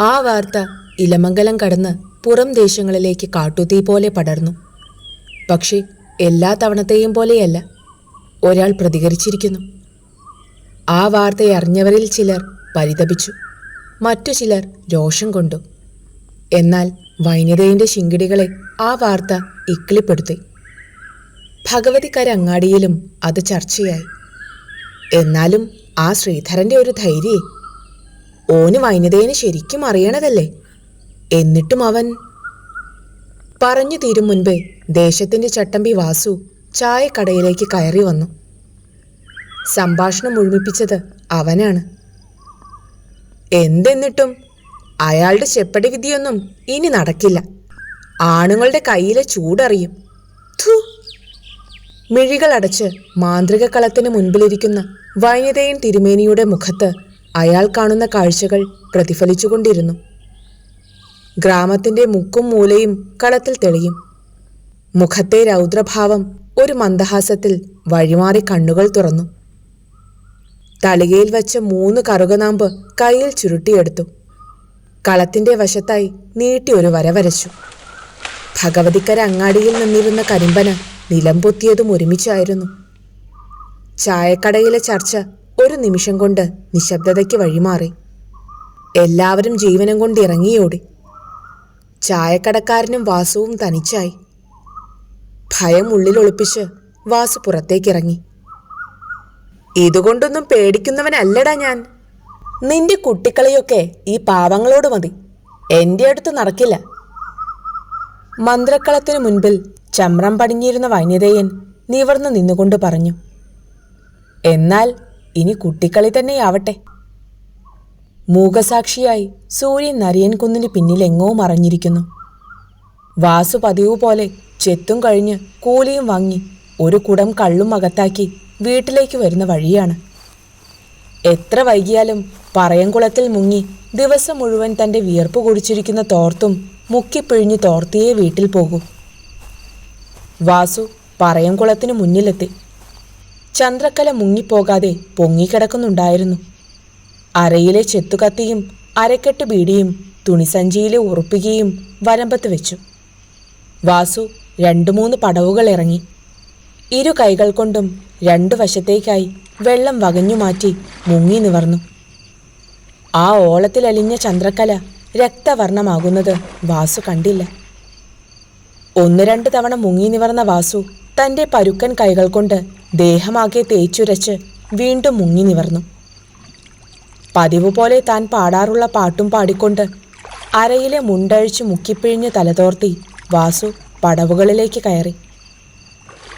ആ വാർത്ത ഇലമംഗലം കടന്ന് പുറം ദേശങ്ങളിലേക്ക് കാട്ടുതീ പോലെ പടർന്നു. പക്ഷേ എല്ലാ തവണത്തെയും പോലെയല്ല. ഒരാൾ പ്രതികരിച്ചിരിക്കുന്നു. ആ വാർത്തയെ അറിഞ്ഞവരിൽ ചിലർ പരിതപിച്ചു. മറ്റു ചിലർ രോഷം കൊണ്ടു. എന്നാൽ വൈനതയുടെ ശിങ്കിടികളെ ആ വാർത്ത ഇക്കിളിപ്പെടുത്തി. ഭഗവതിക്കരങ്ങാടിയിലും അത് ചർച്ചയായി. എന്നാലും ആ ശ്രീധരന്റെ ഒരു ധൈര്യേ ഓന് വൈനതേനെ ശരിക്കും അറിയണതല്ലേ? എന്നിട്ടും അവൻ പറഞ്ഞു തീരും മുൻപേ ദേശത്തിന്റെ ചട്ടമ്പി വാസു ചായക്കടയിലേക്ക് കയറി വന്നു. സംഭാഷണം മുഴുമിപ്പിച്ചത് അവനാണ്. എന്തെന്നിട്ടും അയാളുടെ ചെപ്പടി വിധിയൊന്നും ഇനി നടക്കില്ല. ആണുങ്ങളുടെ കയ്യിലെ ചൂടറിയും. മിഴികളടച്ച് മാന്ത്രികക്കളത്തിന് മുൻപിലിരിക്കുന്ന വൈനതയൻ തിരുമേനിയുടെ മുഖത്ത് അയാൾ കാണുന്ന കാഴ്ചകൾ പ്രതിഫലിച്ചുകൊണ്ടിരുന്നു. ഗ്രാമത്തിന്റെ മുക്കും മൂലയും കളത്തിൽ തെളിയും. മുഖത്തെ രൗദ്രഭാവം ഒരു മന്ദഹാസത്തിൽ വഴിമാറി കണ്ണുകൾ തുറന്നു. തളികയിൽ വച്ച മൂന്ന് കറുകനാമ്പ് കയ്യിൽ ചുരുട്ടിയെടുത്തു. കളത്തിന്റെ വശത്തായി നീട്ടി ഒരു വര വരച്ചു. ഭഗവതിക്കര അങ്ങാടിയിൽ നിന്നിരുന്ന കരിമ്പന നിലംപൊത്തിയതും ഒരുമിച്ചായിരുന്നു. ചായക്കടയിലെ ചർച്ച ഒരു നിമിഷം കൊണ്ട് നിശബ്ദതയ്ക്ക് വഴിമാറി. എല്ലാവരും ജീവനം കൊണ്ട് ഇറങ്ങിയോടി. ചായക്കടക്കാരനും വാസുവും തനിച്ചായി. ഭയം ഉള്ളിൽ ഒളിപ്പിച്ച് വാസു പുറത്തേക്കിറങ്ങി. ഇതുകൊണ്ടൊന്നും പേടിക്കുന്നവനല്ലടാ ഞാൻ. നിന്റെ കുട്ടിക്കളിയൊക്കെ ഈ പാവങ്ങളോട് മതി. എന്റെ അടുത്ത് നടക്കില്ല. മന്ത്രക്കളത്തിനു മുൻപിൽ ചമ്രം പടിഞ്ഞിരുന്ന വന്യതയൻ നിവർന്നു നിന്നുകൊണ്ട് പറഞ്ഞു. എന്നാൽ ഇനി കുട്ടിക്കളി തന്നെയാവട്ടെ. മൂകസാക്ഷിയായി സൂര്യൻ നരിയൻ കുന്നിന് പിന്നിൽ എങ്ങോ മറഞ്ഞിരിക്കുന്നു. വാസു പതിവ് പോലെ ചെത്തും കഴിഞ്ഞ് കൂലിയും വാങ്ങി ഒരു കുടം കള്ളും അകത്താക്കി വീട്ടിലേക്ക് വരുന്ന വഴിയാണ്. എത്ര വൈകിയാലും പറയംകുളത്തിൽ മുങ്ങി ദിവസം മുഴുവൻ തന്റെ വിയർപ്പ് കുടിച്ചിരിക്കുന്ന തോർത്തും മുക്കിപ്പിഴിഞ്ഞ് തോർത്തിയേ വീട്ടിൽ പോകൂ. വാസു പറയംകുളത്തിന് മുന്നിലെത്തി. ചന്ദ്രക്കല മുങ്ങിപ്പോകാതെ പൊങ്ങിക്കിടക്കുന്നുണ്ടായിരുന്നു. അരയിലെ ചെത്തുകത്തിയും അരക്കെട്ട് ബീഡിയും തുണിസഞ്ചിയിലെ ഉറുപ്പികയും വരമ്പത്ത് വെച്ചു. വാസു രണ്ടു മൂന്ന് പടവുകൾ ഇറങ്ങി. ഇരു കൈകൾ കൊണ്ടും രണ്ടു വശത്തേക്കായി വെള്ളം വകഞ്ഞു മാറ്റി മുങ്ങി നിവർന്നു. ആ ഓളത്തിലലിഞ്ഞ ചന്ദ്രക്കല രക്തവർണമാകുന്നത് വാസു കണ്ടില്ല. ഒന്ന് രണ്ട് തവണ മുങ്ങി നിവർന്ന വാസു തന്റെ പരുക്കൻ കൈകൾ കൊണ്ട് ദേഹമാകെ തേച്ചുരച്ച് വീണ്ടും മുങ്ങി നിവർന്നു. പതിവ് പോലെ താൻ പാടാറുള്ള പാട്ടും പാടിക്കൊണ്ട് അരയിലെ മുണ്ടഴിച്ച് മുക്കിപ്പിഴിഞ്ഞ് തലതോർത്തി വാസു പടവുകളിലേക്ക് കയറി.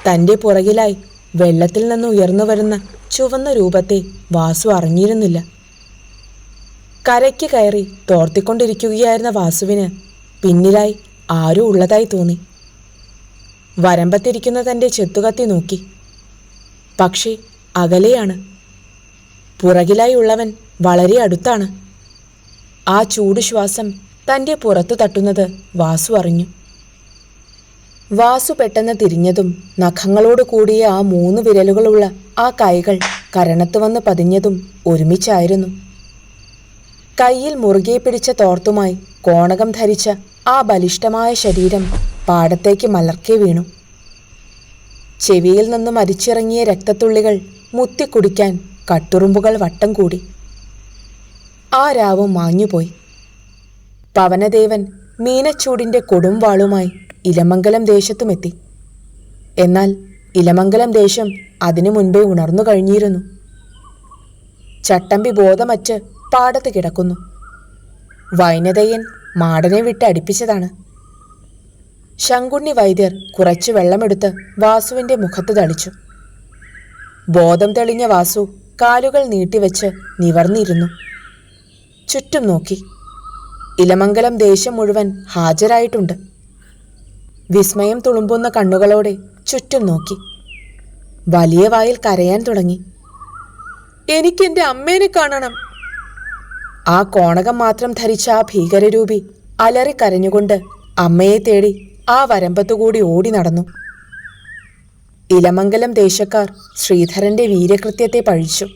തന്റെ പുറകിലായി വെള്ളത്തിൽ നിന്ന് ഉയർന്നു വരുന്ന ചുവന്ന രൂപത്തെ വാസു അറിഞ്ഞിരുന്നില്ല. കരയ്ക്ക് കയറി തോർത്തിക്കൊണ്ടിരിക്കുകയായിരുന്ന വാസുവിന് പിന്നിലായി ആരോ ഉള്ളതായി തോന്നി. വരമ്പത്തിരിക്കുന്ന തന്റെ ചെത്തുകത്തി നോക്കി. പക്ഷേ അകലെയാണ്. പുറകിലായി ഉള്ളവൻ വളരെ അടുത്താണ്. ആ ചൂട് ശ്വാസം തന്റെ പുറത്തു തട്ടുന്നത് വാസു അറിഞ്ഞു. വാസു പെട്ടെന്ന് തിരിഞ്ഞതും നഖങ്ങളോട് കൂടിയ ആ മൂന്ന് വിരലുകളുള്ള ആ കൈകൾ കരണത്ത് വന്ന് പതിഞ്ഞതും ഒരുമിച്ചായിരുന്നു. കയ്യിൽ മുറുകെ പിടിച്ച തോർത്തുമായി കോണകം ധരിച്ച ആ ബലിഷ്ഠമായ ശരീരം പാടത്തേക്ക് മലർക്കെ വീണു. ചെവിയിൽ നിന്നും അരിച്ചിറങ്ങിയ രക്തത്തുള്ളികൾ മുത്തിക്കുടിക്കാൻ കട്ടുറുമ്പുകൾ വട്ടം കൂടി. ആ രാവും മാഞ്ഞുപോയി. പവനദേവൻ മീനച്ചൂടിന്റെ കൊടുംവാളുമായി ഇലമംഗലം ദേശത്തുമെത്തി. എന്നാൽ ഇലമംഗലം ദേശം അതിനു മുൻപേ ഉണർന്നു കഴിഞ്ഞിരുന്നു. ചട്ടമ്പി ബോധമറ്റ് പാടത്ത് കിടക്കുന്നു. വൈനതയൻ മാടനെ വിട്ട് അടുപ്പിച്ചതാണ് ശങ്കുണ്ണി വൈദ്യർ കുറച്ചു വെള്ളമെടുത്ത് വാസുവിന്റെ മുഖത്ത് തളിച്ചു. ബോധം തെളിഞ്ഞ വാസു കാലുകൾ നീട്ടിവെച്ച് നിവർന്നിരുന്നു. ചുറ്റും നോക്കി. ഇലമംഗലം ദേശം മുഴുവൻ ഹാജരായിട്ടുണ്ട്. വിസ്മയം തുളുമ്പുന്ന കണ്ണുകളോടെ ചുറ്റും നോക്കി. വലിയ വായിൽ കരയാൻ തുടങ്ങി. എനിക്കെന്റെ അമ്മേനെ കാണണം. ആ കോണകം മാത്രം ധരിച്ച ആ ഭീകരരൂപി അലറി കരഞ്ഞുകൊണ്ട് അമ്മയെ തേടി ആ വരമ്പത്തുകൂടി ഓടി നടന്നു. ഇലമംഗലം ദേശക്കാർ ശ്രീധരന്റെ വീരകൃത്യത്തെ പഴിച്ചു.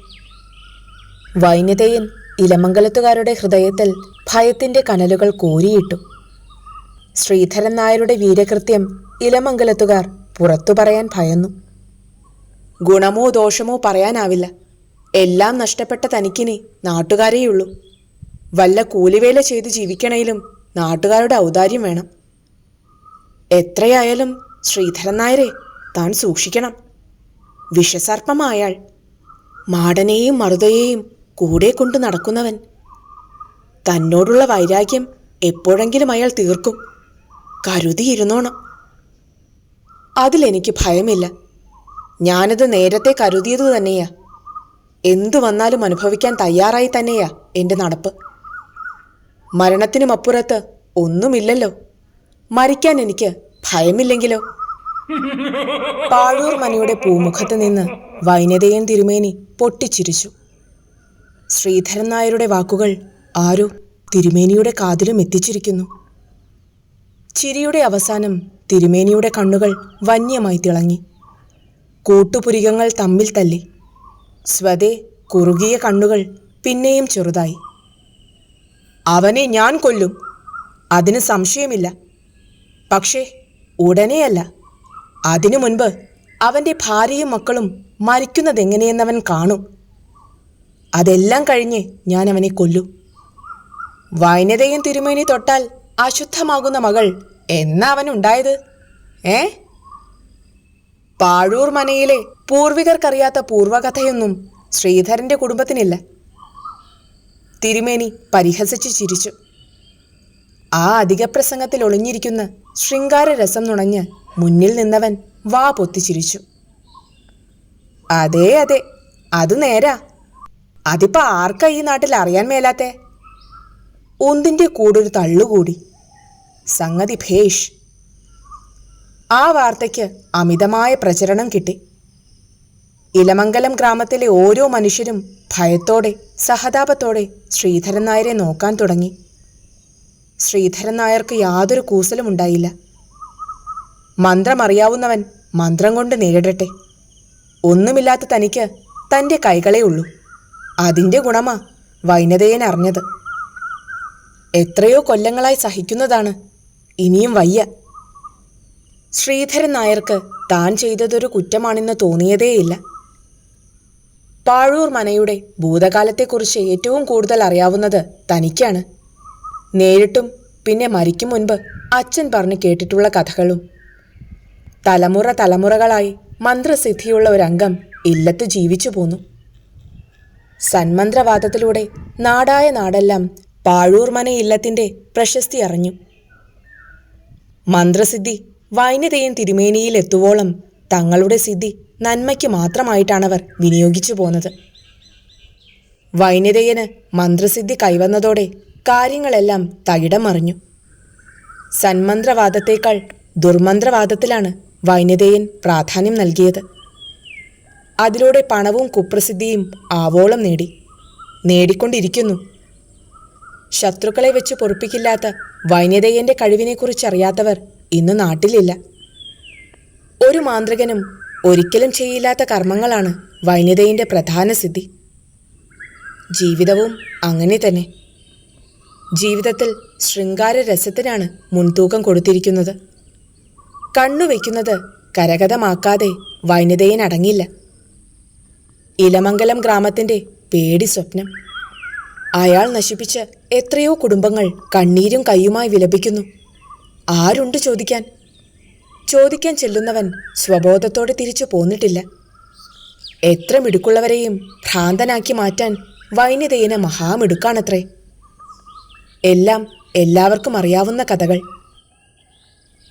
വൈനതയൻ ഇലമംഗലത്തുകാരുടെ ഹൃദയത്തിൽ ഭയത്തിന്റെ കനലുകൾ കോരിയിട്ടു. ശ്രീധരൻ നായരുടെ വീരകൃത്യം ഇലമംഗലത്തുകാർ പുറത്തു പറയാൻ ഭയന്നു. ഗുണമോ ദോഷമോ പറയാനാവില്ല. എല്ലാം നഷ്ടപ്പെട്ട തനിക്കിനി നാട്ടുകാരേയുള്ളൂ. വല്ല കൂലിവേല ചെയ്ത് ജീവിക്കണേലും നാട്ടുകാരുടെ ഔദാര്യം വേണം. എത്രയായാലും ശ്രീധരൻ നായരെ താൻ സൂക്ഷിക്കണം. വിഷസർപ്പമായാൾ മാടനെയും മറുതയെയും കൂടെ കൊണ്ടു നടക്കുന്നവൻ തന്നോടുള്ള വൈരാഗ്യം എപ്പോഴെങ്കിലും അയാൾ തീർക്കും. കരുതിയിരുന്നോണം. അതിലെനിക്ക് ഭയമില്ല. ഞാനത് നേരത്തെ കരുതിയതു തന്നെയാ. എന്തു വന്നാലും അനുഭവിക്കാൻ തയ്യാറായി തന്നെയാ എന്റെ നടപ്പ്. മരണത്തിനുമപ്പുറത്ത് ഒന്നുമില്ലല്ലോ. മരിക്കാൻ എനിക്ക് ഭയമില്ലെങ്കിലോ? പാഴൂർ മനയുടെ പൂമുഖത്ത് നിന്ന് വൈനതയൻ തിരുമേനി പൊട്ടിച്ചിരിച്ചു. ശ്രീധരൻ നായരുടെ വാക്കുകൾ ആരോ തിരുമേനിയുടെ കാതിലും എത്തിച്ചിരിക്കുന്നു. ചിരിയുടെ അവസാനം തിരുമേനിയുടെ കണ്ണുകൾ വന്യമായി തിളങ്ങി. കൂട്ടുപുരികങ്ങൾ തമ്മിൽ തല്ലി. സ്വതേ കുറുകിയ കണ്ണുകൾ പിന്നെയും ചെറുതായി. അവനെ ഞാൻ കൊല്ലും. അതിന് സംശയമില്ല. പക്ഷേ ഉടനെയല്ല. അതിനു മുൻപ് അവന്റെ ഭാര്യയും മക്കളും മരിക്കുന്നതെങ്ങനെയെന്നവൻ കാണും. അതെല്ലാം കഴിഞ്ഞ് ഞാൻ അവനെ കൊല്ലു. വൈനതയും തിരുമേനി തൊട്ടാൽ അശുദ്ധമാകുന്ന മകൾ എന്നാ അവനുണ്ടായത് ഏ? പാഴൂർ മനയിലെ പൂർവികർക്കറിയാത്ത പൂർവകഥയൊന്നും ശ്രീധരന്റെ കുടുംബത്തിനില്ല. തിരുമേനി പരിഹസിച്ചു ചിരിച്ചു. ആ അധികപ്രസംഗത്തിൽ ഒളിഞ്ഞിരിക്കുന്ന ശൃംഗാരരസം നുണഞ്ഞ് മുന്നിൽ നിന്നവൻ വാ പൊത്തിച്ചിരിച്ചു അതെ അതെ അത് നേരാ. അതിപ്പോ ആർക്കാ ഈ നാട്ടിൽ അറിയാൻ മേലാത്തെ? ഒന്നിന്റെ കൂടൊരു തള്ളുകൂടി. സംഗതി ഭേഷ്. ആ വാർത്തയ്ക്ക് അമിതമായ പ്രചരണം കിട്ടി. ഇലമംഗലം ഗ്രാമത്തിലെ ഓരോ മനുഷ്യരും ഭയത്തോടെ സഹതാപത്തോടെ ശ്രീധരൻ നായരെ നോക്കാൻ തുടങ്ങി. ശ്രീധരൻ നായർക്ക് യാതൊരു കൂസലും ഉണ്ടായില്ല. മന്ത്രമറിയാവുന്നവൻ മന്ത്രം കൊണ്ട് നേരിടട്ടെ. ഒന്നുമില്ലാത്ത തനിക്ക് തന്റെ കൈകളേ ഉള്ളൂ. അതിന്റെ ഗുണമാ വൈനതയൻ അറിഞ്ഞത്. എത്രയോ കൊല്ലങ്ങളായി സഹിക്കുന്നതാണ് ഇനിയും വയ്യ. ശ്രീധരൻ നായർക്ക് താൻ ചെയ്തതൊരു കുറ്റമാണെന്ന് തോന്നിയതേയില്ല. പാഴൂർ മനയുടെ ഭൂതകാലത്തെക്കുറിച്ച് ഏറ്റവും കൂടുതൽ അറിയാവുന്നത് തനിക്കാണ്. നേരിട്ടും പിന്നെ മരിക്കും മുൻപ് അച്ഛൻ പറഞ്ഞു കേട്ടിട്ടുള്ള കഥകളും. തലമുറ തലമുറകളായി മന്ത്രസിദ്ധിയുള്ള ഒരംഗം ഇല്ലത്ത് ജീവിച്ചു പോന്നു. സന്മന്ത്രവാദത്തിലൂടെ നാടായ നാടെല്ലാം പാഴൂർ മന ഇല്ലത്തിന്റെ പ്രശസ്തി അറിഞ്ഞു. മന്ത്രസിദ്ധി വൈനതയും തിരുമേനിയിൽ എത്തുവോളം തങ്ങളുടെ സിദ്ധി നന്മയ്ക്ക് മാത്രമായിട്ടാണവർ വിനിയോഗിച്ചു പോന്നത്. വൈനതയന് മന്ത്രസിദ്ധി കൈവന്നതോടെ കാര്യങ്ങളെല്ലാം തകിടം മറിഞ്ഞു സന്മന്ത്രവാദത്തേക്കാൾ ദുർമന്ത്രവാദത്തിലാണ് വൈനതയൻ പ്രാധാന്യം നൽകിയത്. അതിലൂടെ പണവും കുപ്രസിദ്ധിയും ആവോളം നേടി. നേടിക്കൊണ്ടിരിക്കുന്നു. ശത്രുക്കളെ വെച്ച് പൊറുപ്പിക്കില്ലാത്ത വൈനതയന്റെ കഴിവിനെക്കുറിച്ചറിയാത്തവർ ഇന്ന് നാട്ടിലില്ല. ഒരു മാന്ത്രികനും ഒരിക്കലും ചെയ്യില്ലാത്ത കർമ്മങ്ങളാണ് വൈനതയന്റെ പ്രധാന സിദ്ധി ജീവിതവും അങ്ങനെ തന്നെ. ജീവിതത്തിൽ ശൃംഗാര രസത്തിനാണ് മുൻതൂക്കം കൊടുത്തിരിക്കുന്നത്. കണ്ണുവെക്കുന്നത് കരകതമാക്കാതെ വൈനതയൻ അടങ്ങില്ല ഇലമംഗലം ഗ്രാമത്തിന്റെ പേടി സ്വപ്നം. അയാൾ നശിപ്പിച്ച് എത്രയോ കുടുംബങ്ങൾ കണ്ണീരും കയ്യുമായി വിലപിക്കുന്നു. ആരുണ്ട് ചോദിക്കാൻ? ചോദിക്കാൻ ചെല്ലുന്നവൻ സ്വബോധത്തോടെ തിരിച്ചു പോന്നിട്ടില്ല. എത്ര മിടുക്കുള്ളവരെയും ഭ്രാന്തനാക്കി മാറ്റാൻ വൈനിതയിന് മഹാമിടുക്കാണത്രേ. എല്ലാം എല്ലാവർക്കും അറിയാവുന്ന കഥകൾ.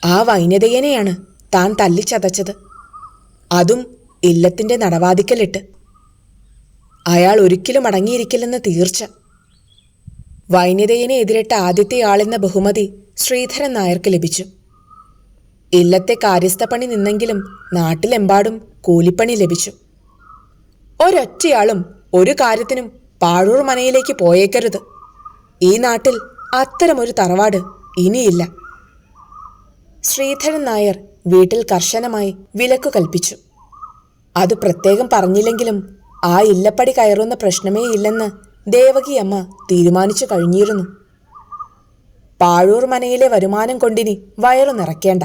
ആ വൈനതയനെയാണ് താൻ തല്ലിച്ചതച്ചത്. അതും ഇല്ലത്തിന്റെ നടവാതിക്കലിട്ട്. അയാൾ ഒരിക്കലും അടങ്ങിയിരിക്കില്ലെന്ന് തീർച്ച. വൈനതയനെ എതിരിട്ട ആദ്യത്തെ ആളെന്ന ബഹുമതി ശ്രീധരൻ നായർക്ക് ലഭിച്ചു. ഇല്ലത്തെ കാര്യസ്ഥപ്പണി നിന്നെങ്കിലും നാട്ടിലെമ്പാടും കൂലിപ്പണി ലഭിച്ചു. ഒരൊറ്റയാളും ഒരു കാര്യത്തിനും പാഴൂർ മനയിലേക്ക് പോയേക്കരുത്. ഈ നാട്ടിൽ അത്തരമൊരു തറവാട് ഇനിയില്ല. ശ്രീധരൻ നായർ വീട്ടിൽ കർശനമായി വിലക്കു കൽപ്പിച്ചു. അത് പ്രത്യേകം പറഞ്ഞില്ലെങ്കിലും ആ ഇല്ലപ്പടി കയറുന്ന പ്രശ്നമേ ഇല്ലെന്ന് ദേവകിയമ്മ തീരുമാനിച്ചു കഴിഞ്ഞിരുന്നു. പാഴൂർ മനയിലെ വരുമാനം കൊണ്ടിനി വയറു നിറയ്ക്കേണ്ട.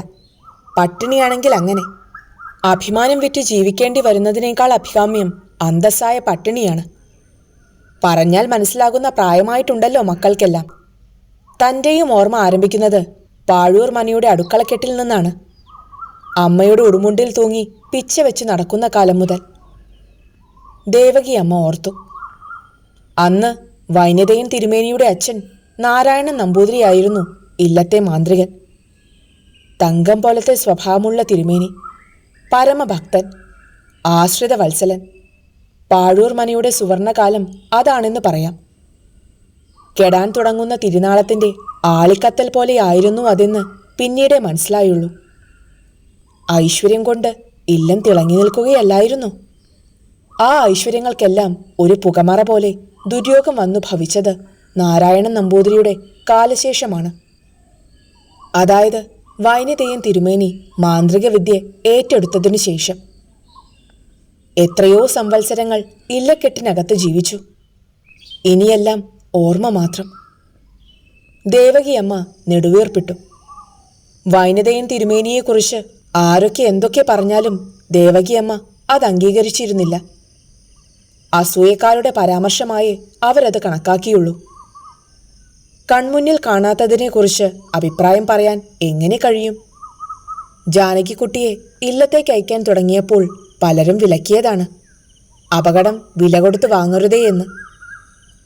പട്ടിണിയാണെങ്കിൽ അങ്ങനെ. അഭിമാനം വിറ്റ് ജീവിക്കേണ്ടി വരുന്നതിനേക്കാൾ അഭികാമ്യം അന്തസ്സായ പട്ടിണിയാണ്. പറഞ്ഞാൽ മനസ്സിലാകുന്ന പ്രായമായിട്ടുണ്ടല്ലോ മക്കൾക്കെല്ലാം. തന്റെയും ഓർമ്മ ആരംഭിക്കുന്നത് പാഴൂർ മനയുടെ അടുക്കളക്കെട്ടിൽ നിന്നാണ്. അമ്മയുടെ ഉടുമുണ്ടിൽ തൂങ്ങി പിച്ച വെച്ച് നടക്കുന്ന കാലം മുതൽ. ദേവകി അമ്മ ഓർത്തു. അന്ന് വൈനതയൻ തിരുമേനിയുടെ അച്ഛൻ നാരായണൻ നമ്പൂതിരിയായിരുന്നു ഇല്ലത്തെ മാന്ത്രികൻ. തങ്കം പോലത്തെ സ്വഭാവമുള്ള തിരുമേനി പരമഭക്തൻ ആശ്രിത വത്സലൻ പാഴൂർ മനയുടെ സുവർണകാലം അതാണെന്ന് പറയാം. കെടാൻ തുടങ്ങുന്ന തിരുനാളത്തിന്റെ ആളിക്കത്തൽ പോലെയായിരുന്നു അതെന്ന് പിന്നീടേ മനസ്സിലായുള്ളൂ. ഐശ്വര്യം കൊണ്ട് ഇല്ലം തിളങ്ങി നിൽക്കുകയല്ലായിരുന്നു. ആ ഐശ്വര്യങ്ങൾക്കെല്ലാം ഒരു പുകമറ പോലെ ദുര്യോഗം വന്നു ഭവിച്ചത് നാരായണൻ നമ്പൂതിരിയുടെ കാലശേഷമാണ്. അതായത് വൈനിതയൻ തിരുമേനി മാന്ത്രികവിദ്യ ഏറ്റെടുത്തതിനു ശേഷം. എത്രയോ സംവത്സരങ്ങൾ ഇല്ലക്കെട്ടിനകത്ത് ജീവിച്ചു. ഇനിയെല്ലാം ഓർമ്മ മാത്രം. ദേവകിയമ്മ നെടുവേർപ്പിട്ടു. വൈനതയും തിരുമേനിയെക്കുറിച്ച് ആരൊക്കെ എന്തൊക്കെ പറഞ്ഞാലും ദേവകിയമ്മ അത് അംഗീകരിച്ചിരുന്നില്ല. അസൂയക്കാരുടെ പരാമർശമായേ അവരത് കണക്കാക്കിയുള്ളൂ. കൺമുന്നിൽ കാണാത്തതിനെക്കുറിച്ച് അഭിപ്രായം പറയാൻ എങ്ങനെ കഴിയും? ജാനകിക്കുട്ടിയെ ഇല്ലത്തേക്ക് അയക്കാൻ തുടങ്ങിയപ്പോൾ പലരും വിലക്കിയതാണ്. അപകടം വില കൊടുത്ത് വാങ്ങരുതേ എന്ന്.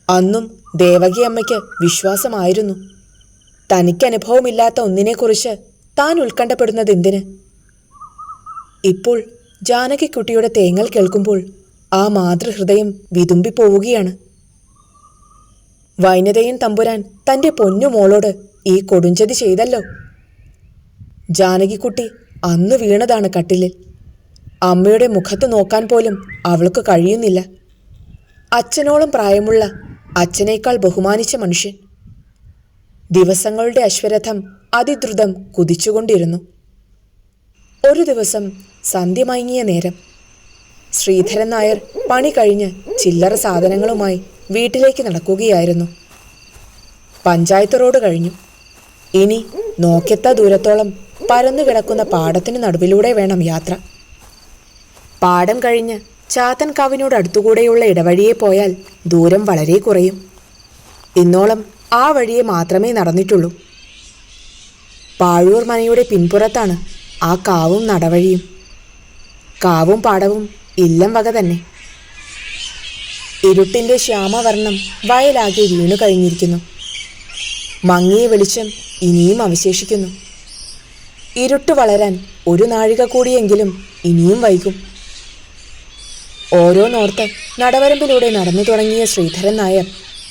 അന്നും ദേവകി അമ്മയ്ക്ക് വിശ്വാസമായിരുന്നു. തനിക്കനുഭവമില്ലാത്ത ഒന്നിനെക്കുറിച്ച് താൻ ഉത്കണ്ഠപ്പെടുന്നത് എന്തിന്? ഇപ്പോൾ ജാനകിക്കുട്ടിയുടെ തേങ്ങൽ കേൾക്കുമ്പോൾ ആ മാതൃഹൃദയം വിതുമ്പിപ്പോവുകയാണ്. വൈനതയൻ തമ്പുരാൻ തന്റെ പൊന്നു മോളോട് ഈ കൊടുഞ്ചതി ചെയ്തല്ലോ. ജാനകിക്കുട്ടി അന്ന് വീണതാണ് കട്ടിലിൽ. അമ്മയുടെ മുഖത്ത് നോക്കാൻ പോലും അവൾക്ക് കഴിയുന്നില്ല. അച്ഛനോളം പ്രായമുള്ള അച്ഛനേക്കാൾ ബഹുമാനിച്ച മനുഷ്യൻ. ദിവസങ്ങളുടെ അശ്വരഥം അതിദ്രുതം കുതിച്ചുകൊണ്ടിരുന്നു. ഒരു ദിവസം സന്ധ്യ മയങ്ങിയ നേരം ശ്രീധരൻ നായർ പണി കഴിഞ്ഞ് ചില്ലറ സാധനങ്ങളുമായി വീട്ടിലേക്ക് നടക്കുകയായിരുന്നു. പഞ്ചായത്ത് റോഡ് കഴിഞ്ഞു. ഇനി നോക്കെത്ത ദൂരത്തോളം പരന്നു കിടക്കുന്ന പാടത്തിന് നടുവിലൂടെ വേണം യാത്ര. പാടം കഴിഞ്ഞ് ചാത്തൻ കാവിനോട് അടുത്തുകൂടെയുള്ള ഇടവഴിയെ പോയാൽ ദൂരം വളരെ കുറയും. ഇന്നോളം ആ വഴിയെ മാത്രമേ നടന്നിട്ടുള്ളൂ. പാഴൂർ മനയുടെ പിൻപുറത്താണ് ആ കാവും നടവഴിയും. കാവും പാടവും ഇല്ലം വക തന്നെ. ഇരുട്ടിന്റെ ശ്യാമവർണം വയലാകെ വീണു കഴിഞ്ഞിരിക്കുന്നു. മങ്ങിയ വെളിച്ചം ഇനിയും അവശേഷിക്കുന്നു. ഇരുട്ട് വളരാൻ ഒരു നാഴിക കൂടിയെങ്കിലും ഇനിയും വൈകും. ഓരോന്നോർത്ത് നടവരമ്പിലൂടെ നടന്നു തുടങ്ങിയ ശ്രീധരൻ നായർ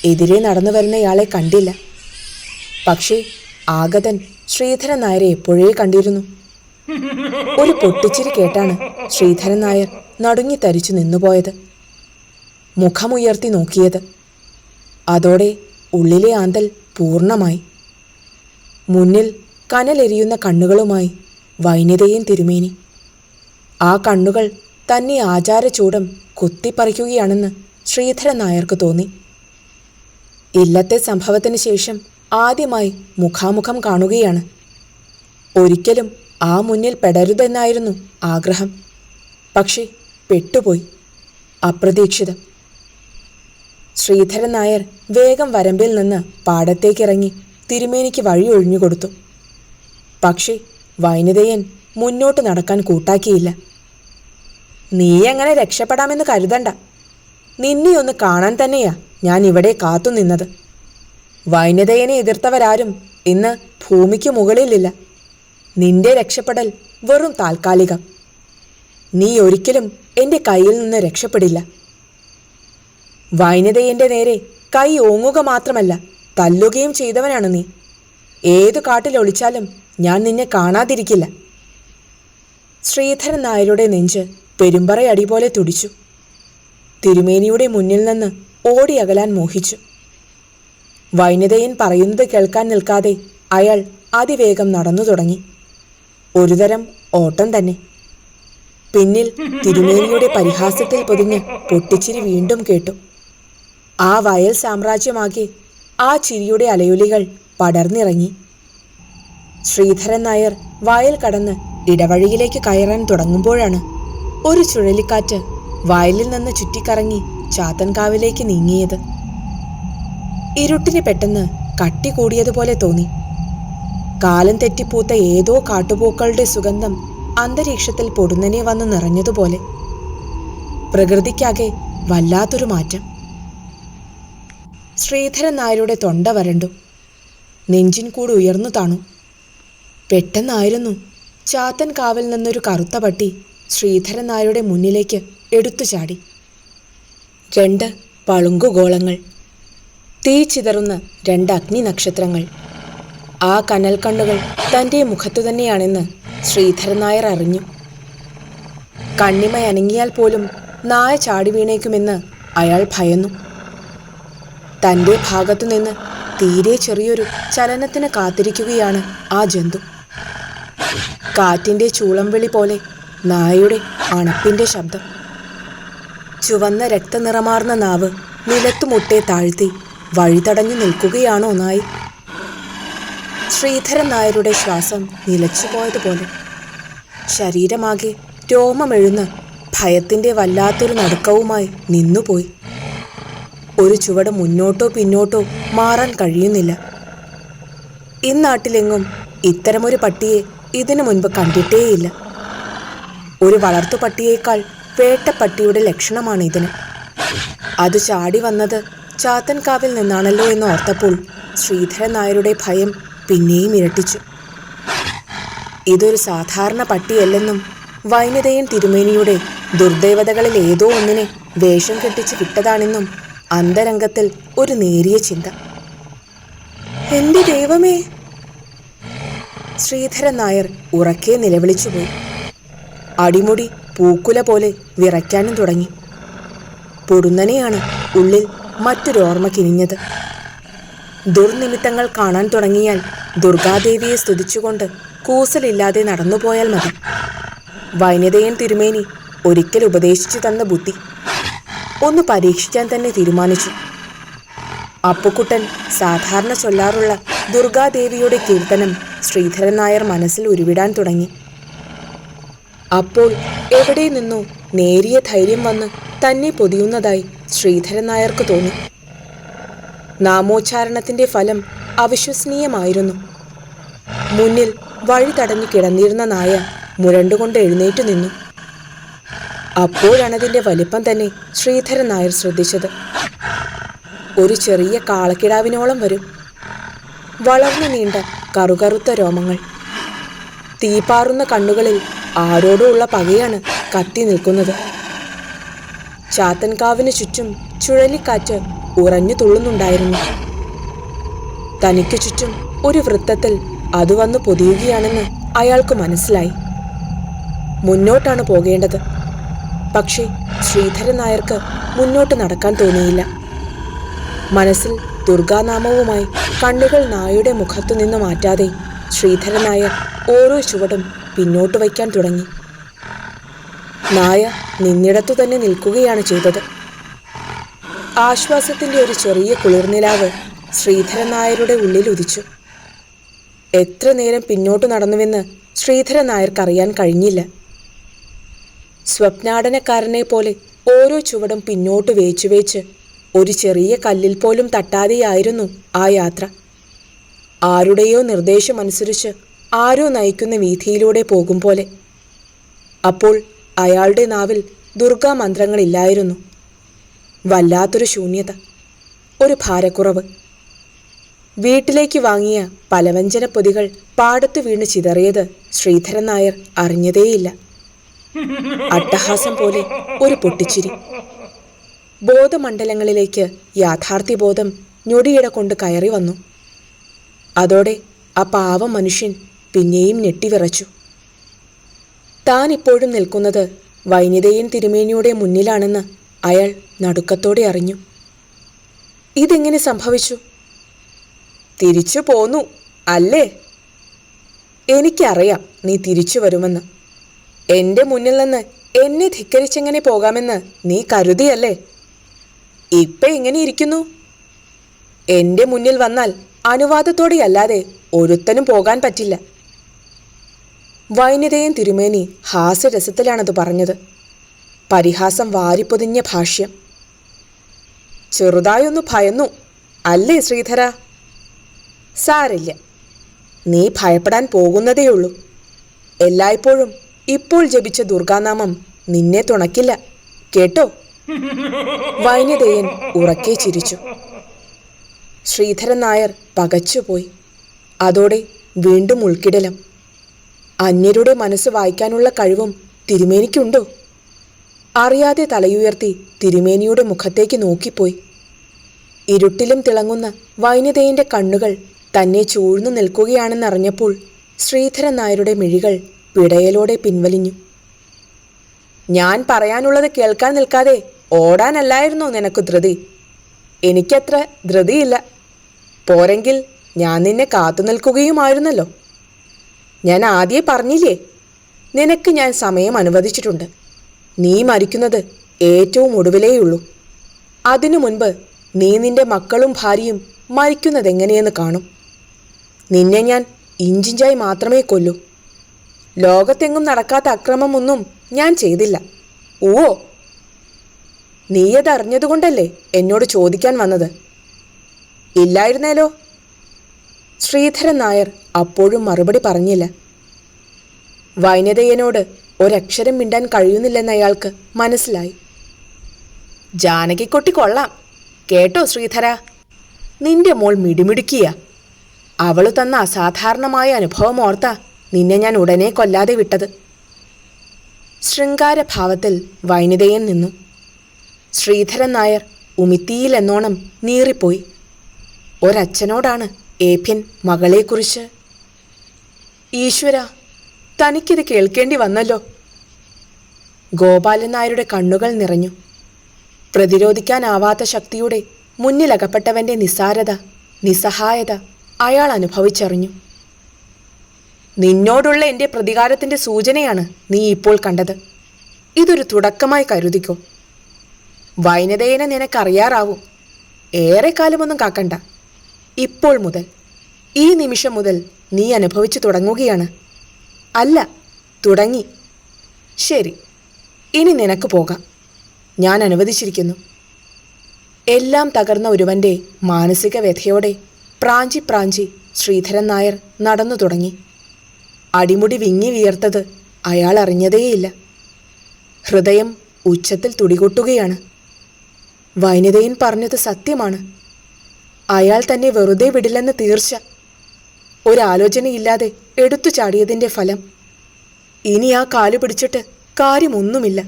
എതിരെ നടന്നു വരുന്നയാളെ കണ്ടില്ല. പക്ഷേ ആഗതൻ ശ്രീധരൻ നായരെ എപ്പോഴേ കണ്ടിരുന്നു? ഒരു പൊട്ടിച്ചിരി കേട്ടാണ് ശ്രീധരൻ നായർ നടുങ്ങി തരിച്ചു നിന്നുപോയത്. മുഖമുയർത്തി നോക്കിയത്. അതോടെ ഉള്ളിലെ ആന്തൽ പൂർണമായി. മുന്നിൽ കനലെരിയുന്ന കണ്ണുകളുമായി വൈനിതയും തിരുമേനി. ആ കണ്ണുകൾ തന്നെ ആചാരചൂടം കുത്തിപ്പറിക്കുകയാണെന്ന് ശ്രീധരൻ നായർക്ക് തോന്നി. ഇല്ലത്തെ സംഭവത്തിന് ശേഷം ആദ്യമായി മുഖാമുഖം കാണുകയാണ്. ഒരിക്കലും ആ മുന്നിൽ പെടരുതെന്നായിരുന്നു ആഗ്രഹം. പക്ഷേ പെട്ടുപോയി. അപ്രതീക്ഷിതം. ശ്രീധരൻ നായർ വേഗം വരമ്പിൽ നിന്ന് പാടത്തേക്കിറങ്ങി തിരുമേനിക്ക് വഴി ഒഴിഞ്ഞുകൊടുത്തു. പക്ഷേ വൈനിതയൻ മുന്നോട്ട് നടക്കാൻ കൂട്ടാക്കിയില്ല. നീ എങ്ങനെ രക്ഷപ്പെടാമെന്ന് കരുതണ്ട. നിന്നെയൊന്ന് കാണാൻ തന്നെയാ ഞാൻ ഇവിടെ കാത്തുനിന്നത് വൈനതയനെ എതിർത്തവരാരും ഇന്ന് ഭൂമിക്ക് മുകളിലില്ല. നിന്റെ രക്ഷപ്പെടൽ വെറും താൽക്കാലികം. നീ ഒരിക്കലും എന്റെ കയ്യിൽ നിന്ന് രക്ഷപ്പെടില്ല. വൈനതയന്റെ നേരെ കൈ ഓങ്ങുക മാത്രമല്ല തല്ലുകയും ചെയ്തവനാണ് നീ. ഏതു കാട്ടിലൊളിച്ചാലും ഞാൻ നിന്നെ കാണാതിരിക്കില്ല. ശ്രീധരൻ നായരുടെ നെഞ്ച് പെരുമ്പറയടി പോലെ തുടിച്ചു. തിരുമേനിയുടെ മുന്നിൽ നിന്ന് ഓടി അകലാൻ മോഹിച്ചു. വൈനതയൻ പറയുന്നത് കേൾക്കാൻ നിൽക്കാതെ അയാൾ അതിവേഗം നടന്നു തുടങ്ങി. ഒരുതരം ഓട്ടം തന്നെ. പിന്നിൽ തിരുമേനിയുടെ പരിഹാസത്തിൽ പൊതിഞ്ഞ് പൊട്ടിച്ചിരി വീണ്ടും കേട്ടു. ആ വയൽ സാമ്രാജ്യമാകെ ആ ചിരിയുടെ അലയൊലികൾ പടർന്നിറങ്ങി. ശ്രീധരൻ നായർ വയൽ കടന്ന് ഇടവഴിയിലേക്ക് കയറാൻ തുടങ്ങുമ്പോഴാണ് ഒരു ചുഴലിക്കാറ്റ് വയലിൽ നിന്ന് ചുറ്റിക്കറങ്ങി ചാത്തൻകാവിലേക്ക് നീങ്ങിയത്. ഇരുട്ടിന് പെട്ടെന്ന് കട്ടി കൂടിയതുപോലെ തോന്നി. കാലം തെറ്റിപ്പൂത്ത ഏതോ കാട്ടുപൂക്കളുടെ സുഗന്ധം അന്തരീക്ഷത്തിൽ പൊടുന്നനെ വന്ന് നിറഞ്ഞതുപോലെ. പ്രകൃതിക്കാകെ വല്ലാത്തൊരു മാറ്റം. ശ്രീധരൻ നായരുടെ തൊണ്ട വരണ്ടു. നെഞ്ചിൻ കൂടി ഉയർന്നു താണു. പെട്ടെന്നായിരുന്നു ചാത്തൻ കാവിൽ നിന്നൊരു കറുത്ത പട്ടി ശ്രീധരൻ നായരുടെ മുന്നിലേക്ക് എടുത്തു ചാടി രണ്ട് പളുങ്കുഗോളങ്ങൾ. തീ ചിതറുന്ന രണ്ട് അഗ്നി നക്ഷത്രങ്ങൾ. ആ കനൽ കണ്ണുകൾ തന്റെ മുഖത്തു തന്നെയാണെന്ന് ശ്രീധരൻ നായർ അറിഞ്ഞു. കണ്ണിമ അനങ്ങിയാൽ പോലും നായ ചാടി വീണേക്കുമെന്ന് അയാൾ ഭയന്നു. തന്റെ ഭാഗത്തു നിന്ന് തീരെ ചെറിയൊരു ചലനത്തിന് കാത്തിരിക്കുകയാണ് ആ ജന്തു. കാറ്റിന്റെ ചൂളംവിളി പോലെ നായയുടെ അണപ്പിന്റെ ശബ്ദം. ചുവന്ന രക്തനിറമാർന്ന നാവ് നിലത്തുമുട്ടെ താഴ്ത്തി വഴിതടഞ്ഞു നിൽക്കുകയാണോ നായി? ശ്രീധരൻ നായരുടെ ശ്വാസം നിലച്ചുപോയതുപോലെ ശരീരമാകെ രോമമെഴുന്ന് ഭയത്തിന്റെ വല്ലാത്തൊരു നടുക്കവുമായി നിന്നുപോയി. ഒരു ചുവട് മുന്നോട്ടോ പിന്നോട്ടോ മാറാൻ കഴിയുന്നില്ല. ഇന്നാട്ടിലെങ്ങും ഇത്തരമൊരു പട്ടിയെ ഇതിനു മുൻപ് കണ്ടിട്ടേയില്ല. ഒരു വളർത്തു പട്ടിയേക്കാൾ വേട്ടപ്പട്ടിയുടെ ലക്ഷണമാണ് ഇതിന്. അത് ചാടി വന്നത് ചാത്തൻകാവിൽ നിന്നാണല്ലോ എന്ന് ഓർത്തപ്പോൾ ശ്രീധരൻ നായരുടെ ഭയം പിന്നെയും ഇരട്ടിച്ചു. ഇതൊരു സാധാരണ പട്ടിയല്ലെന്നും വൈനതയൻ തിരുമേനിയുടെ ദുർദേവതകളിൽ ഏതോ ഒന്നിനെ വേഷം കെട്ടിച്ച് കിട്ടതാണെന്നും അന്തരംഗത്തിൽ ഒരു നേരിയ ചിന്ത. എന്റെ ദൈവമേ! ശ്രീധരൻ നായർ ഉറക്കെ നിലവിളിച്ചുപോയി. അടിമുടി പൂക്കുല പോലെ വിറയ്ക്കാനും തുടങ്ങി. പൊടുന്നനെയാണ് ഉള്ളിൽ മറ്റൊരു ഓർമ്മ കിനിഞ്ഞത്. ദുർനിമിത്തങ്ങൾ കാണാൻ തുടങ്ങിയാൽ ദുർഗാദേവിയെ സ്തുതിച്ചുകൊണ്ട് കൂസലില്ലാതെ നടന്നുപോയാൽ മതി. വൈനതയൻ തിരുമേനി ഒരിക്കൽ ഉപദേശിച്ചു തന്ന ബുദ്ധി. ഒന്ന് പരീക്ഷിക്കാൻ തന്നെ തീരുമാനിച്ചു. അപ്പുക്കുട്ടൻ സാധാരണ ചൊല്ലാറുള്ള ദുർഗാദേവിയുടെ കീർത്തനം ശ്രീധരൻ നായർ മനസ്സിൽ ഉരുവിടാൻ തുടങ്ങി. അപ്പോൾ എവിടെ നിന്നോ നേരിയ ധൈര്യം വന്ന് തന്നെ പൊതിയുന്നതായി ശ്രീധരൻ നായർക്ക് തോന്നി. നാമോച്ചാരണത്തിന്റെ ഫലം അവിശ്വസനീയമായിരുന്നു. മുന്നിൽ വഴി തടഞ്ഞു കിടന്നിരുന്ന നായ മുരണ്ടുകൊണ്ട് എഴുന്നേറ്റു നിന്നു. അപ്പോഴാണതിന്റെ വലിപ്പം തന്നെ ശ്രീധരൻ നായർ ശ്രദ്ധിച്ചത്. ഒരു ചെറിയ കാളക്കിടാവിനോളം വരും. വളർന്നു നീണ്ട കറുകറുത്ത രോമങ്ങൾ. തീപാറുന്ന കണ്ണുകളിൽ ആരോടോ ഉള്ള പകയാണ് കത്തി നിൽക്കുന്നത്. ചാത്തൻകാവിന് ചുറ്റും ചുഴലിക്കാറ്റ് ഉറഞ്ഞു തുള്ളുന്നുണ്ടായിരുന്നു. തനിക്ക് ചുറ്റും ഒരു വൃത്തത്തിൽ അത് വന്നു പൊതിയുകയാണെന്ന് അയാൾക്ക് മനസ്സിലായി. മുന്നോട്ടാണ് പോകേണ്ടത്. പക്ഷേ ശ്രീധരൻ നായർക്ക് മുന്നോട്ട് നടക്കാൻ തോന്നിയില്ല. മനസ്സിൽ ദുർഗാനാമവുമായി കണ്ണുകൾ നായയുടെ മുഖത്തു നിന്ന് മാറ്റാതെ ശ്രീധരൻ നായർ ഓരോ ചുവടും പിന്നോട്ട് വയ്ക്കാൻ തുടങ്ങി. നായ നിന്നിടത്തു തന്നെ നിൽക്കുകയാണ് ചെയ്തത്. ആശ്വാസത്തിന്റെ ഒരു ചെറിയ കുളിർനിലാവ് ശ്രീധരൻ നായരുടെ ഉള്ളിൽ ഉദിച്ചു. എത്ര നേരം പിന്നോട്ട് നടന്നുവെന്ന് ശ്രീധരൻ നായർക്കറിയാൻ കഴിഞ്ഞില്ല. സ്വപ്നാടനക്കാരനെ പോലെ ഓരോ ചുവടും പിന്നോട്ട് വേച്ചു വേച്ച് ഒരു ചെറിയ കല്ലിൽ പോലും തട്ടാതെയായിരുന്നു ആ യാത്ര. ആരുടെയോ നിർദ്ദേശമനുസരിച്ച് ആരോ നയിക്കുന്ന വീഥിയിലൂടെ പോകും പോലെ. അപ്പോൾ അയാളുടെ നാവിൽ ദുർഗാ മന്ത്രങ്ങളില്ലായിരുന്നു വല്ലാത്തൊരു ശൂന്യത ഒരു ഭാരക്കുറവ്. വീട്ടിലേക്ക് വാങ്ങിയ പലവ്യഞ്ജന പൊതികൾ പാടത്തു വീണ് ചിതറിയത് ശ്രീധരൻ നായർ അറിഞ്ഞതേയില്ല. അട്ടഹാസം പോലെ ഒരു പൊട്ടിച്ചിരി. ബോധമണ്ഡലങ്ങളിലേക്ക് യാഥാർത്ഥ്യബോധം ഞൊടിയിട കൊണ്ട് കയറി വന്നു. അതോടെ ആ പാവം മനുഷ്യൻ പിന്നെയും ഞെട്ടിവിറച്ചു താൻ ഇപ്പോഴും നിൽക്കുന്നത് വൈനിതയൻ തിരുമേനിയുടെ മുന്നിലാണെന്ന് അയാൾ നടുക്കത്തോടെ അറിഞ്ഞു. ഇതെങ്ങനെ സംഭവിച്ചു? തിരിച്ചു പോന്നു അല്ലേ? എനിക്കറിയാം നീ തിരിച്ചു വരുമെന്ന്. എന്റെ മുന്നിൽ നിന്ന് എന്നെ ധിക്കരിച്ചെങ്ങനെ പോകാമെന്ന് നീ കരുതിയല്ലേ? ഇപ്പൊ എങ്ങനെ ഇരിക്കുന്നു? എന്റെ മുന്നിൽ വന്നാൽ അനുവാദത്തോടെയല്ലാതെ ഒരുത്തനും പോകാൻ പറ്റില്ല. വൈനിതയും തിരുമേനി ഹാസ്യരസത്തിലാണത് പറഞ്ഞത്. പരിഹാസം വാരിപ്പൊതിഞ്ഞ ഭാഷ്യം. ചെറുതായൊന്നു ഭയന്നു. അല്ലേ ശ്രീധര? സാരില്ല. നീ ഭയപ്പെടാൻ പോകുന്നതേയുള്ളൂ. എല്ലായ്പ്പോഴും ഇപ്പോൾ ജപിച്ച ദുർഗാനാമം നിന്നെ തുണക്കില്ല. കേട്ടോ? വൈനതയൻ ഉറക്കെ ചിരിച്ചു. ശ്രീധരൻ നായർ പകച്ചുപോയി. അതോടെ വീണ്ടും ഉൾക്കിടലം. അന്യരുടെ മനസ്സ് വായിക്കാനുള്ള കഴിവും തിരുമേനിക്കുണ്ടോ? അറിയാതെ തലയുയർത്തി തിരുമേനിയുടെ മുഖത്തേക്ക് നോക്കിപ്പോയി. ഇരുട്ടിലും തിളങ്ങുന്ന വൈനിതയിന്റെ കണ്ണുകൾ തന്നെ ചൂഴ്ന്നു നിൽക്കുകയാണെന്നറിഞ്ഞപ്പോൾ ശ്രീധരൻ നായരുടെ മിഴികൾ പിടയലോടെ പിൻവലിഞ്ഞു. ഞാൻ പറയാനുള്ളത് കേൾക്കാൻ നിൽക്കാതെ ഓടാനല്ലായിരുന്നോ നിനക്ക് ധൃതി? എനിക്കത്ര ധൃതിയില്ല. പോരെങ്കിൽ ഞാൻ നിന്നെ കാത്തു നിൽക്കുകയുമായിരുന്നല്ലോ ഞാൻ ആദ്യേ പറഞ്ഞില്ലേ? നിനക്ക് ഞാൻ സമയം അനുവദിച്ചിട്ടുണ്ട്. നീ മരിക്കുന്നത് ഏറ്റവും ഒടുവിലേയുള്ളൂ. അതിനു മുൻപ് നീ നിന്റെ മക്കളും ഭാര്യയും മരിക്കുന്നതെങ്ങനെയെന്ന് കാണും. നിന്നെ ഞാൻ ഇഞ്ചിഞ്ചായി മാത്രമേ കൊല്ലൂ. ലോകത്തെങ്ങും നടക്കാത്ത അക്രമമൊന്നും ഞാൻ ചെയ്തില്ല. ഓ നീയതറിഞ്ഞതുകൊണ്ടല്ലേ എന്നോട് ചോദിക്കാൻ വന്നത്? ഇല്ലായിരുന്നേലോ? ശ്രീധരൻ നായർ അപ്പോഴും മറുപടി പറഞ്ഞില്ല. വൈനതയനോട് ഒരക്ഷരം മിണ്ടാൻ കഴിയുന്നില്ലെന്ന് അയാൾക്ക് മനസ്സിലായി. ജാനകിക്കൊട്ടി കൊള്ളാം. കേട്ടോ ശ്രീധര. നിന്റെ മോൾ മിടിമിടുക്കിയ. അവൾ തന്ന അസാധാരണമായ അനുഭവം ഓർത്ത നിന്നെ ഞാൻ ഉടനെ കൊല്ലാതെ വിട്ടത്. ശൃംഗാരഭാവത്തിൽ വൈനിതയൻ നിന്നു. ശ്രീധരൻ നായർ ഉമിത്തിയിലെന്നോണം നീറിപ്പോയി. ഒരച്ഛനോടാണ് ഏഭ്യൻ മകളെക്കുറിച്ച്. ഈശ്വര തനിക്കിത് കേൾക്കേണ്ടി വന്നല്ലോ. ഗോപാലൻ നായരുടെ കണ്ണുകൾ നിറഞ്ഞു. പ്രതിരോധിക്കാനാവാത്ത ശക്തിയുടെ മുന്നിലകപ്പെട്ടവന്റെ നിസ്സാരത നിസ്സഹായത അയാൾ അനുഭവിച്ചറിഞ്ഞു. നിന്നോടുള്ള എന്റെ പ്രതികാരത്തിന്റെ സൂചനയാണ് നീ ഇപ്പോൾ കണ്ടത്. ഇതൊരു തുടക്കമായി കരുതിക്കോ. വൈനതേനെ നിനക്കറിയാറാവും. ഏറെക്കാലമൊന്നും കാക്കണ്ട. ഇപ്പോൾ മുതൽ ഈ നിമിഷം മുതൽ നീ അനുഭവിച്ചു തുടങ്ങുകയാണ്. അല്ല തുടങ്ങി. ശരി ഇനി നിനക്ക് പോകാം. ഞാൻ അനുവദിച്ചിരിക്കുന്നു. എല്ലാം തകർന്ന ഒരുവന്റെ മാനസിക വ്യഥയോടെ പ്രാഞ്ചി പ്രാഞ്ചി ശ്രീധരൻ നായർ നടന്നു തുടങ്ങി. അടിമുടി വിങ്ങി വിയർത്തത് അയാൾ അറിഞ്ഞതേയില്ല. ഹൃദയം ഉച്ചത്തിൽ തുടികൊട്ടുകയാണ്. വൈനിതയൻ പറഞ്ഞത് സത്യമാണ്. അയാൾ തന്നെ വെറുതെ വിടില്ലെന്ന് തീർച്ച. ഒരാലോചനയില്ലാതെ എടുത്തു ചാടിയതിന്റെ ഫലം. ഇനി ആ കാലു പിടിച്ചിട്ട് കാര്യമൊന്നുമില്ല.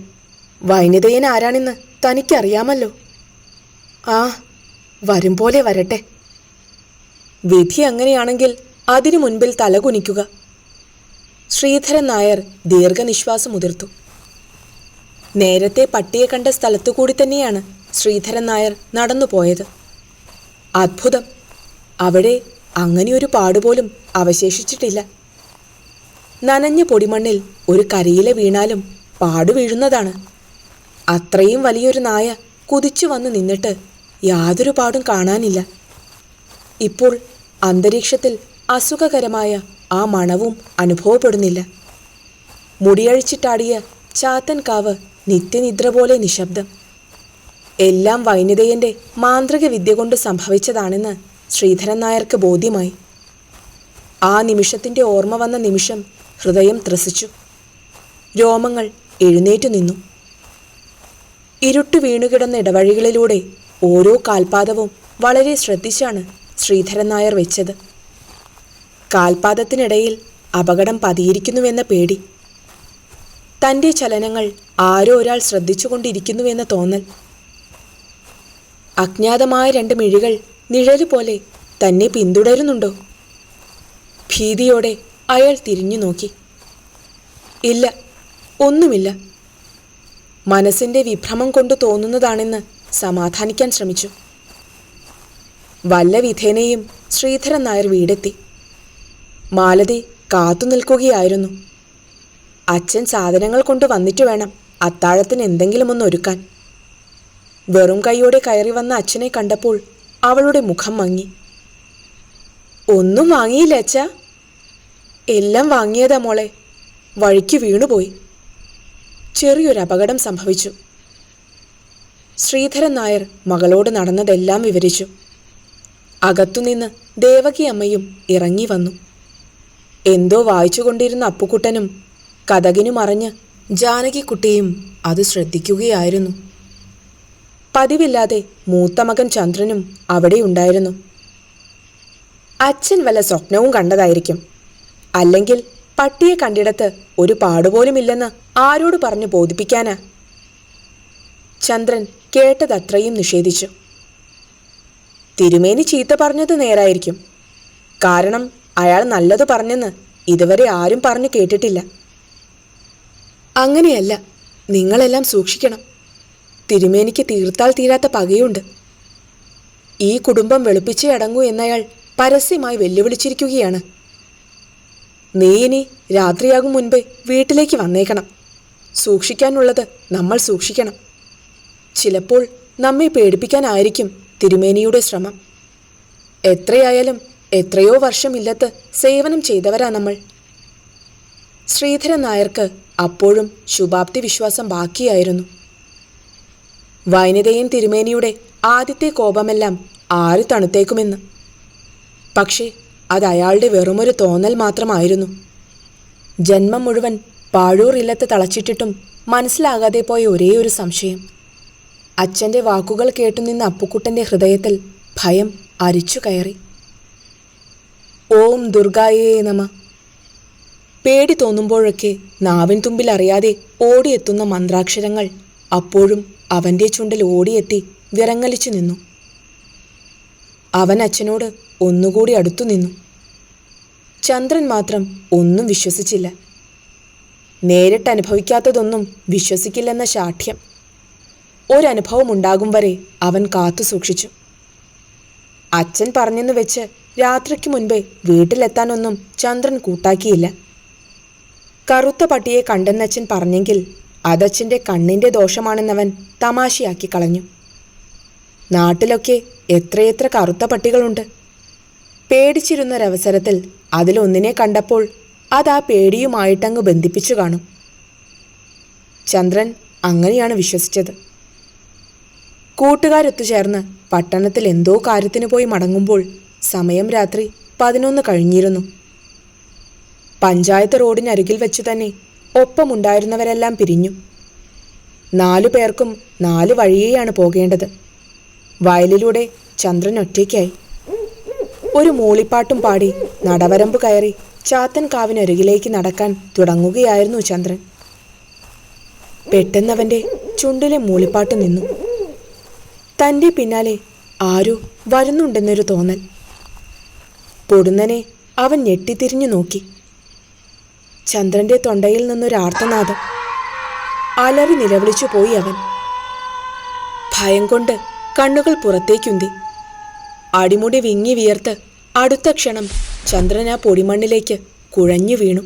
വൈനിതയൻ ആരാണെന്ന് തനിക്കറിയാമല്ലോ. ആ വരും പോലെ വരട്ടെ. വിധി അങ്ങനെയാണെങ്കിൽ അതിനു മുൻപിൽ തലകുനിക്കുക ശ്രീധരൻ നായർ ദീർഘനിശ്വാസം ഉതിർത്തു നേരത്തെ പട്ടിയെ കണ്ട സ്ഥലത്തു കൂടി തന്നെയാണ് ശ്രീധരൻ നായർ നടന്നുപോയത്. അത്ഭുതം. അവിടെ അങ്ങനെയൊരു പാടുപോലും അവശേഷിച്ചിട്ടില്ല. നനഞ്ഞ പൊടിമണ്ണിൽ ഒരു കരയിലെ വീണാലും പാടു വീഴുന്നതാണ്. അത്രയും വലിയൊരു നായ കുതിച്ചു വന്ന് നിന്നിട്ട് യാതൊരു പാടും കാണാനില്ല. ഇപ്പോൾ അന്തരീക്ഷത്തിൽ അസുഖകരമായ ആ മണവും അനുഭവപ്പെടുന്നില്ല. മുടിയഴിച്ചിട്ടാടിയ ചാത്തൻകാവ് നിത്യനിദ്ര പോലെ നിശബ്ദം. എല്ലാം വൈനിതയന്റെ മാന്ത്രിക വിദ്യ കൊണ്ട് സംഭവിച്ചതാണെന്ന് ശ്രീധരൻ നായർക്ക് ബോധ്യമായി. ആ നിമിഷത്തിന്റെ ഓർമ്മ വന്ന നിമിഷം ഹൃദയം ത്രസിച്ചു. രോമങ്ങൾ എഴുന്നേറ്റു നിന്നു. ഇരുട്ടു വീണുകിടന്ന ഇടവഴികളിലൂടെ ഓരോ കാൽപാദവും വളരെ ശ്രദ്ധിച്ചാണ് ശ്രീധരൻ നായർ വെച്ചത്. കാൽപാദത്തിനിടയിൽ അപകടം പതിയിരിക്കുന്നുവെന്ന പേടി. തന്റെ ചലനങ്ങൾ ആരോ ഒരാൾ ശ്രദ്ധിച്ചുകൊണ്ടിരിക്കുന്നുവെന്ന തോന്നൽ അജ്ഞാതമായ രണ്ട് മിഴികൾ നിഴലുപോലെ തന്നെ പിന്തുടരുന്നുണ്ടോ? ഭീതിയോടെ അയാൾ തിരിഞ്ഞു നോക്കി. ഇല്ല ഒന്നുമില്ല. മനസ്സിന്റെ വിഭ്രമം കൊണ്ട് തോന്നുന്നതാണെന്ന് സമാധാനിക്കാൻ ശ്രമിച്ചു. വല്ല വിധേനയും ശ്രീധരൻ നായർ വീടെത്തി. മാലതി കാത്തു നിൽക്കുകയായിരുന്നു. അച്ഛൻ സാധനങ്ങൾ കൊണ്ട് വന്നിട്ട് വേണം അത്താഴത്തിന് എന്തെങ്കിലും ഒന്ന് ഒരുക്കാൻ. വെറും കൈയോടെ കയറി വന്ന അച്ഛനെ കണ്ടപ്പോൾ അവളുടെ മുഖം മങ്ങി. ഒന്നും വാങ്ങിയില്ല അച്ഛ? എല്ലാം വാങ്ങിയതാ മോളെ. വഴിക്ക് വീണുപോയി. ചെറിയൊരു അപകടം സംഭവിച്ചു. ശ്രീധരൻ നായർ മകളോട് നടന്നതെല്ലാം വിവരിച്ചു. അകത്തുനിന്ന് ദേവകി അമ്മയും ഇറങ്ങി വന്നു. എന്തോ വായിച്ചുകൊണ്ടിരുന്ന അപ്പുക്കുട്ടനും കഥകിനുമറിഞ്ഞ് ജാനകിക്കുട്ടിയും അത് ശ്രദ്ധിക്കുകയായിരുന്നു. പതിവില്ലാതെ മൂത്ത മകൻ ചന്ദ്രനും അവിടെയുണ്ടായിരുന്നു അച്ഛൻ വല്ല സ്വപ്നവും കണ്ടതായിരിക്കും. അല്ലെങ്കിൽ പട്ടിയെ കണ്ടിടത്ത് ഒരു പാടുപോലുമില്ലെന്ന് ആരോട് പറഞ്ഞു ബോധിപ്പിക്കാനാ? ചന്ദ്രൻ കേട്ടതത്രയും നിഷേധിച്ചു. തിരുമേനി ചീത്ത പറഞ്ഞത് നേരായിരിക്കും. കാരണം അയാൾ നല്ലത് പറഞ്ഞെന്ന് ഇതുവരെ ആരും പറഞ്ഞു കേട്ടിട്ടില്ല. അങ്ങനെയല്ല നിങ്ങളെല്ലാം സൂക്ഷിക്കണം. തിരുമേനിക്ക് തീർത്താൽ തീരാത്ത പകയുണ്ട്. ഈ കുടുംബം വെളുപ്പിച്ചേ അടങ്ങൂ എന്നയാൾ പരസ്യമായി വെല്ലുവിളിച്ചിരിക്കുകയാണ്. നീ ഇനി രാത്രിയാകും മുൻപേ വീട്ടിലേക്ക് വന്നേക്കണം. സൂക്ഷിക്കാനുള്ളത് നമ്മൾ സൂക്ഷിക്കണം. ചിലപ്പോൾ നമ്മെ പേടിപ്പിക്കാനായിരിക്കും തിരുമേനിയുടെ ശ്രമം. എത്രയായാലും എത്രയോ വർഷമില്ലത്ത് സേവനം ചെയ്തവരാ നമ്മൾ. ശ്രീധരൻ നായർക്ക് അപ്പോഴും ശുഭാപ്തി വിശ്വാസം ബാക്കിയായിരുന്നു. വൈനിതയും തിരുമേനിയുടെ ആദ്യത്തെ കോപമെല്ലാം ആര് തണുത്തേക്കുമെന്ന്. പക്ഷേ അത് അയാളുടെ വെറുമൊരു തോന്നൽ മാത്രമായിരുന്നു. ജന്മം മുഴുവൻ പാഴൂർ ഇല്ലത്ത് തളച്ചിട്ടിട്ടും മനസ്സിലാകാതെ പോയ ഒരേ ഒരു സംശയം. അച്ഛന്റെ വാക്കുകൾ കേട്ടുനിന്ന അപ്പുക്കുട്ടന്റെ ഹൃദയത്തിൽ ഭയം അരിച്ചു കയറി. ഓം ദുർഗായേ നമ. പേടി തോന്നുമ്പോഴൊക്കെ നാവിൻ തുമ്പിൽ അറിയാതെ ഓടിയെത്തുന്ന മന്ത്രാക്ഷരങ്ങൾ അപ്പോഴും അവന്റെ ചുണ്ടൽ ഓടിയെത്തി വിറങ്ങലിച്ചു നിന്നു. അവൻ അച്ഛനോട് ഒന്നുകൂടി അടുത്തു നിന്നു. ചന്ദ്രൻ മാത്രം ഒന്നും വിശ്വസിച്ചില്ല. നേരിട്ട് അനുഭവിക്കാത്തതൊന്നും വിശ്വസിക്കില്ലെന്ന ശാഠ്യം. ഒരനുഭവം ഉണ്ടാകും വരെ അവൻ കാത്തു സൂക്ഷിച്ചു. അച്ഛൻ പറഞ്ഞെന്ന് വെച്ച് രാത്രിക്ക് മുൻപേ വീട്ടിലെത്താനൊന്നും ചന്ദ്രൻ കൂട്ടാക്കിയില്ല. കറുത്ത പട്ടിയെ കണ്ടെന്നച്ഛൻ പറഞ്ഞെങ്കിൽ അതച്ഛന്റെ കണ്ണിന്റെ ദോഷമാണെന്നവൻ തമാശയാക്കി കളഞ്ഞു. നാട്ടിലൊക്കെ എത്രയെത്ര കറുത്ത പട്ടികളുണ്ട്. പേടിച്ചിരുന്നൊരവസരത്തിൽ അതിലൊന്നിനെ കണ്ടപ്പോൾ അത് പേടിയുമായിട്ടങ്ങ് ബന്ധിപ്പിച്ചു കാണും. ചന്ദ്രൻ അങ്ങനെയാണ് വിശ്വസിച്ചത്. കൂട്ടുകാരൊത്തുചേർന്ന് പട്ടണത്തിൽ എന്തോ കാര്യത്തിന് പോയി മടങ്ങുമ്പോൾ സമയം രാത്രി പതിനൊന്ന് കഴിഞ്ഞിരുന്നു. പഞ്ചായത്ത് റോഡിനരികിൽ വെച്ച് തന്നെ ഒപ്പമുണ്ടായിരുന്നവരെല്ലാം പിരിഞ്ഞു. നാലു പേർക്കും നാല് വഴിയേയാണ് പോകേണ്ടത്. വയലിലൂടെ ചന്ദ്രൻ ഒറ്റയ്ക്കായി. ഒരു മൂളിപ്പാട്ടും പാടി നടവരമ്പ് കയറി ചാത്തൻ കാവിനരികിലേക്ക് നടക്കാൻ തുടങ്ങുകയായിരുന്നു ചന്ദ്രൻ. പെട്ടെന്നവന്റെ ചുണ്ടിലെ മൂളിപ്പാട്ട് നിന്നു. തന്റെ പിന്നാലെ ആരോ വരുന്നുണ്ടെന്നൊരു തോന്നൽ. പൊടുന്നനെ അവൻ ഞെട്ടിത്തിരിഞ്ഞു നോക്കി. ചന്ദ്രന്റെ തൊണ്ടയിൽ നിന്നൊരു ആർത്തനാദം. അലറി നിലവിളിച്ചു പോയി അവൻ. ഭയം കൊണ്ട് കണ്ണുകൾ പുറത്തേക്കുന്തി. അടിമുടി വിങ്ങി വിയർത്ത് അടുത്ത ക്ഷണം ചന്ദ്രൻ ആ പൊടിമണ്ണിലേക്ക് കുഴഞ്ഞു വീണു.